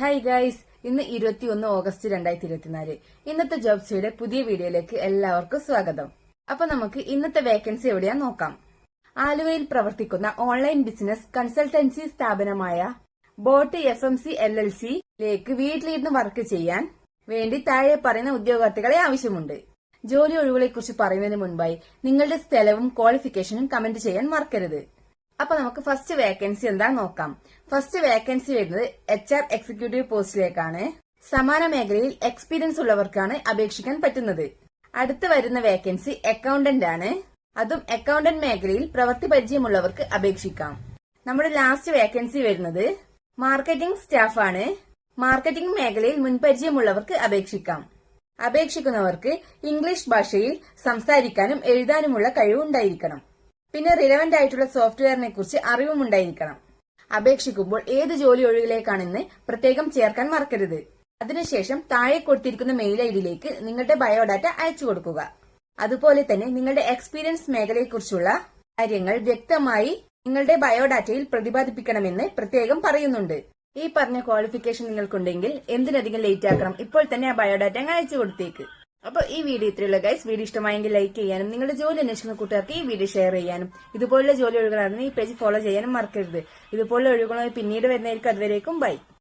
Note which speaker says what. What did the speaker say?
Speaker 1: Hi guys ഇന്ന് ഇരുപത്തി ഒന്ന് ഓഗസ്റ്റ് രണ്ടായിരത്തി ഇരുപത്തിനാല് ഇന്നത്തെ ജോബ്സിയുടെ പുതിയ വീഡിയോയിലേക്ക് എല്ലാവർക്കും സ്വാഗതം. അപ്പൊ നമുക്ക് ഇന്നത്തെ വേക്കൻസി എവിടെയാ നോക്കാം. ആലുവയിൽ പ്രവർത്തിക്കുന്ന ഓൺലൈൻ ബിസിനസ് കൺസൾട്ടൻസി സ്ഥാപനമായ boat F M C L L സിയിലേക്ക് വീട്ടിലിരുന്ന് വർക്ക് ചെയ്യാൻ വേണ്ടി താഴെ പറയുന്ന ഉദ്യോഗാർത്ഥികളെ ആവശ്യമുണ്ട്. ജോലി ഒഴിവുകളെ കുറിച്ച് പറയുന്നതിന് മുൻപായി നിങ്ങളുടെ സ്ഥലവും ക്വാളിഫിക്കേഷനും കമന്റ് ചെയ്യാൻ മറക്കരുത്. അപ്പൊ നമുക്ക് ഫസ്റ്റ് വേക്കൻസി എന്താ നോക്കാം. ഫസ്റ്റ് വേക്കൻസി വരുന്നത് എച്ച് ആർ എക്സിക്യൂട്ടീവ് പോസ്റ്റിലേക്കാണ് സമാന മേഖലയിൽ എക്സ്പീരിയൻസ് ഉള്ളവർക്കാണ് അപേക്ഷിക്കാൻ പറ്റുന്നത്. അടുത്ത് വരുന്ന വേക്കൻസി അക്കൗണ്ടന്റ് ആണ്. അതും അക്കൗണ്ടന്റ് മേഖലയിൽ പ്രവൃത്തി പരിചയമുള്ളവർക്ക് അപേക്ഷിക്കാം. നമ്മുടെ ലാസ്റ്റ് വേക്കൻസി വരുന്നത് മാർക്കറ്റിംഗ് സ്റ്റാഫ് ആണ്. മാർക്കറ്റിംഗ് മേഖലയിൽ മുൻപരിചയമുള്ളവർക്ക് അപേക്ഷിക്കാം. അപേക്ഷിക്കുന്നവർക്ക് ഇംഗ്ലീഷ് ഭാഷയിൽ സംസാരിക്കാനും എഴുതാനുമുള്ള കഴിവുണ്ടായിരിക്കണം. പിന്നെ റിലവന്റ് ആയിട്ടുള്ള സോഫ്റ്റ്വെയറിനെ കുറിച്ച് അറിവും ഉണ്ടായിരിക്കണം അപേക്ഷിക്കുമ്പോൾ ഏത് ജോലി ഒഴിവിലേക്കാണെന്ന് പ്രത്യേകം ചേർക്കാൻ മറക്കരുത്. അതിനുശേഷം താഴെ കൊടുത്തിരിക്കുന്ന മെയിൽ ഐ ഡിയിലേക്ക് നിങ്ങളുടെ ബയോഡാറ്റ അയച്ചു കൊടുക്കുക. അതുപോലെ തന്നെ നിങ്ങളുടെ എക്സ്പീരിയൻസ് മേഖലയെക്കുറിച്ചുള്ള കാര്യങ്ങൾ വ്യക്തമായി നിങ്ങളുടെ ബയോഡാറ്റയിൽ പ്രതിപാദിപ്പിക്കണമെന്ന് പ്രത്യേകം പറയുന്നുണ്ട്. ഈ പറഞ്ഞ ക്വാളിഫിക്കേഷൻ നിങ്ങൾക്കുണ്ടെങ്കിൽ എന്തിനധികം ലേറ്റ് ആക്കണം? ഇപ്പോൾ തന്നെ ആ ബയോഡാറ്റ അയച്ചു കൊടുത്തേക്ക്. അപ്പൊ ഈ വീഡിയോ ഇത്രയുള്ള ഗൈസ് വീഡിയോ ഇഷ്ടമായെങ്കിൽ ലൈക്ക് ചെയ്യാനും നിങ്ങളുടെ ജോലി അന്വേഷിക്കുന്ന കൂട്ടുകാർക്ക് ഈ വീഡിയോ ഷെയർ ചെയ്യാനും ഇതുപോലുള്ള ജോലി ഒഴുകാണെങ്കിൽ ഈ പേജ് ഫോളോ ചെയ്യാനും മറക്കരുത്. ഇതുപോലുള്ള ഒഴുകണമെങ്കിൽ പിന്നീട് വരുന്നതായിരിക്കും. അതുവരേക്കും ബൈ